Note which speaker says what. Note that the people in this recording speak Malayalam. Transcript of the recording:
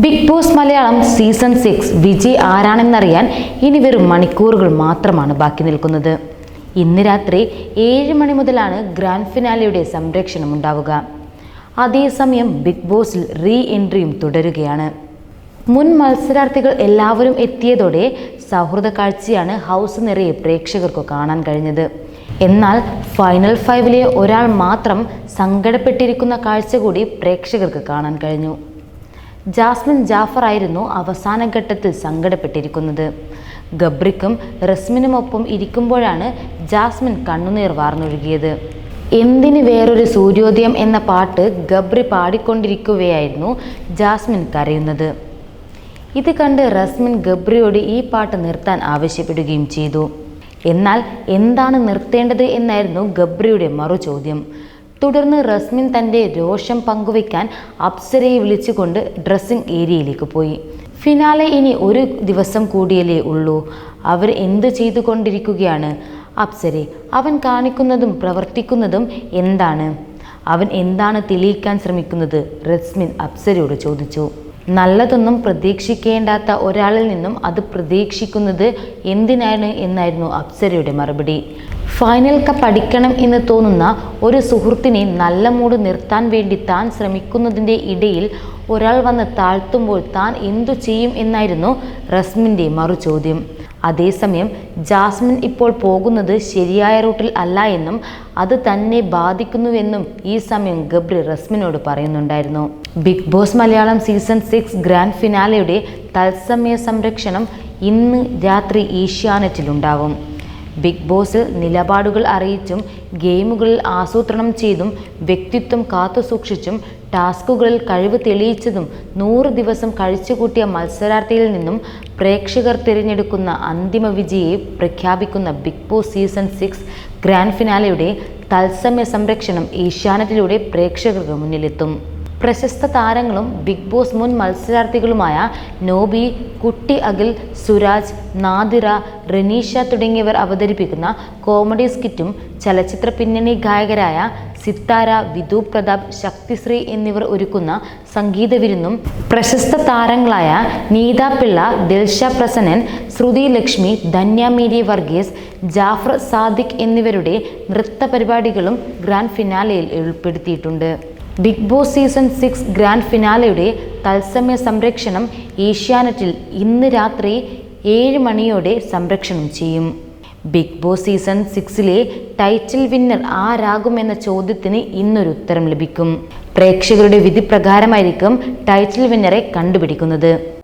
Speaker 1: Big Boss Malayalam season six Viji ആരാണെന്നറിയാൻ ഇനി വെറും മണിക്കൂറുകൾ മാത്രമാണ് ബാക്കി നിൽക്കുന്നത്. ഇന്ന് രാത്രി ഏഴ് മണി മുതലാണ് ഗ്രാൻഡ് ഫിനാലിയുടെ സംരക്ഷണം ഉണ്ടാവുക. അതേസമയം ബിഗ് ബോസിൽ റീ എൻട്രിയും തുടരുകയാണ്. മുൻ മത്സരാർത്ഥികൾ എല്ലാവരും എത്തിയതോടെ സൗഹൃദ കാഴ്ചയാണ് ഹൗസ് നിറയെ പ്രേക്ഷകർക്ക് കാണാൻ കഴിഞ്ഞത്. എന്നാൽ ഫൈനൽ ഫൈവിലെ ഒരാൾ മാത്രം സങ്കടപ്പെട്ടിരിക്കുന്ന കാഴ്ച കൂടി പ്രേക്ഷകർക്ക് കാണാൻ കഴിഞ്ഞു. ജാസ്മിൻ ജാഫർ ആയിരുന്നു അവസാന ഘട്ടത്തിൽ സങ്കടപ്പെട്ടിരിക്കുന്നത്. ഗബ്രിക്കും റസ്മിനുമൊപ്പം ഇരിക്കുമ്പോഴാണ് ജാസ്മിൻ കണ്ണുനീർ വാർന്നൊഴുകിയത്. എന്തിന് വേറൊരു സൂര്യോദയം എന്ന പാട്ട് ഗബ്രി പാടിക്കൊണ്ടിരിക്കുകയായിരുന്നു ജാസ്മിൻ കരയുന്നത്. ഇത് കണ്ട് റസ്മിൻ ഗബ്രിയോട് ഈ പാട്ട് നിർത്താൻ ആവശ്യപ്പെടുകയും ചെയ്തു. എന്നാൽ എന്താണ് നിർത്തേണ്ടത് എന്നായിരുന്നു ഗബ്രിയുടെ മറു ചോദ്യം തുടർന്ന് റസ്മിൻ തന്റെ രോഷം പങ്കുവയ്ക്കാൻ അപ്സരയെ വിളിച്ചുകൊണ്ട് ഡ്രസ്സിംഗ് ഏരിയയിലേക്ക് പോയി. ഫിനാലെ ഇനി ഒരു ദിവസം കൂടിയല്ലേ ഉള്ളൂ. അവർ എന്ത് കൊണ്ടിരിക്കുകയാണ് അപ്സരെ അവൻ കാണിക്കുന്നതും പ്രവർത്തിക്കുന്നതും എന്താണ്? അവൻ എന്താണ് തെളിയിക്കാൻ ശ്രമിക്കുന്നത്? റസ്മിൻ അപ്സരയോട് ചോദിച്ചു. നല്ലതൊന്നും പ്രതീക്ഷിക്കേണ്ടാത്ത ഒരാളിൽ നിന്നും അത് പ്രതീക്ഷിക്കുന്നത് എന്തിനാണ് എന്നായിരുന്നു അപ്സരയുടെ മറുപടി. ഫൈനൽ കപ്പ് അടിക്കണം എന്ന് തോന്നുന്ന ഒരു സുഹൃത്തിനെ നല്ല മൂട് നിർത്താൻ വേണ്ടി താൻ ശ്രമിക്കുന്നതിന്റെ ഇടയിൽ ഒരാൾ വന്ന് താഴ്ത്തുമ്പോൾ താൻ എന്തു ചെയ്യും എന്നായിരുന്നു റസ്മിന്റെ മറു ചോദ്യം അതേസമയം ജാസ്മിൻ ഇപ്പോൾ പോകുന്നത് ശരിയായ റൂട്ടിൽ അല്ല എന്നും അത് തന്നെ ബാധിക്കുന്നുവെന്നും ഈ സമയം ഗബ്രി റസ്മിനോട് പറയുന്നുണ്ടായിരുന്നു. Big Boss Malayalam season six grand ഫിനാലയുടെ തത്സമയ സംരക്ഷണം ഇന്ന് രാത്രി ഏഷ്യാനെറ്റിലുണ്ടാവും. ബിഗ് ബോസിൽ നിലപാടുകൾ അറിയിച്ചും ഗെയിമുകളിൽ ആസൂത്രണം ചെയ്തും വ്യക്തിത്വം കാത്തുസൂക്ഷിച്ചും ടാസ്കുകളിൽ കഴിവ് തെളിയിച്ചതും നൂറ് ദിവസം കഴിച്ചുകൂട്ടിയ മത്സരാർത്ഥിയിൽ നിന്നും പ്രേക്ഷകർ തിരഞ്ഞെടുക്കുന്ന അന്തിമ വിജയെ പ്രഖ്യാപിക്കുന്ന Big Boss season six grand ഫിനാലയുടെ തത്സമയ സംരക്ഷണം ഏഷ്യാനെറ്റിലൂടെ പ്രേക്ഷകർക്ക് മുന്നിലെത്തും. പ്രശസ്ത താരങ്ങളും ബിഗ് ബോസ് മുൻ മത്സരാർത്ഥികളുമായ നോബി കുട്ടി അഖിൽ സുരാജ് നാദിറ റെനീഷ തുടങ്ങിയവർ അവതരിപ്പിക്കുന്ന കോമഡി സ്കിറ്റും ചലച്ചിത്ര പിന്നണി ഗായകരായ സിത്താര വിധു പ്രതാപ് ശക്തിശ്രീ എന്നിവർ ഒരുക്കുന്ന സംഗീത വിരുന്നും പ്രശസ്ത താരങ്ങളായ നീത പിള്ള ദിൽഷ പ്രസന്നൻ ശ്രുതി ലക്ഷ്മി ധന്യ മേരി വർഗീസ് ജാഫർ സാദിഖ് എന്നിവരുടെ നൃത്ത പരിപാടികളും ഗ്രാൻഡ് ഫിനാലയിൽ ഉൾപ്പെടുത്തിയിട്ടുണ്ട് Big Boss season six grand ഫിനാലയുടെ തത്സമയ സംരക്ഷണം ഏഷ്യാനെറ്റിൽ ഇന്ന് രാത്രി ഏഴ് മണിയോടെ സംരക്ഷണം ചെയ്യും. ബിഗ് ബോസ് സീസൺ സിക്സിലെ ടൈറ്റിൽ വിന്നർ ആരാകുമെന്ന ചോദ്യത്തിന് ഇന്നൊരു ഉത്തരം ലഭിക്കും. പ്രേക്ഷകരുടെ വിധി പ്രകാരമായിരിക്കും ടൈറ്റിൽ വിന്നറെ കണ്ടുപിടിക്കുന്നത്.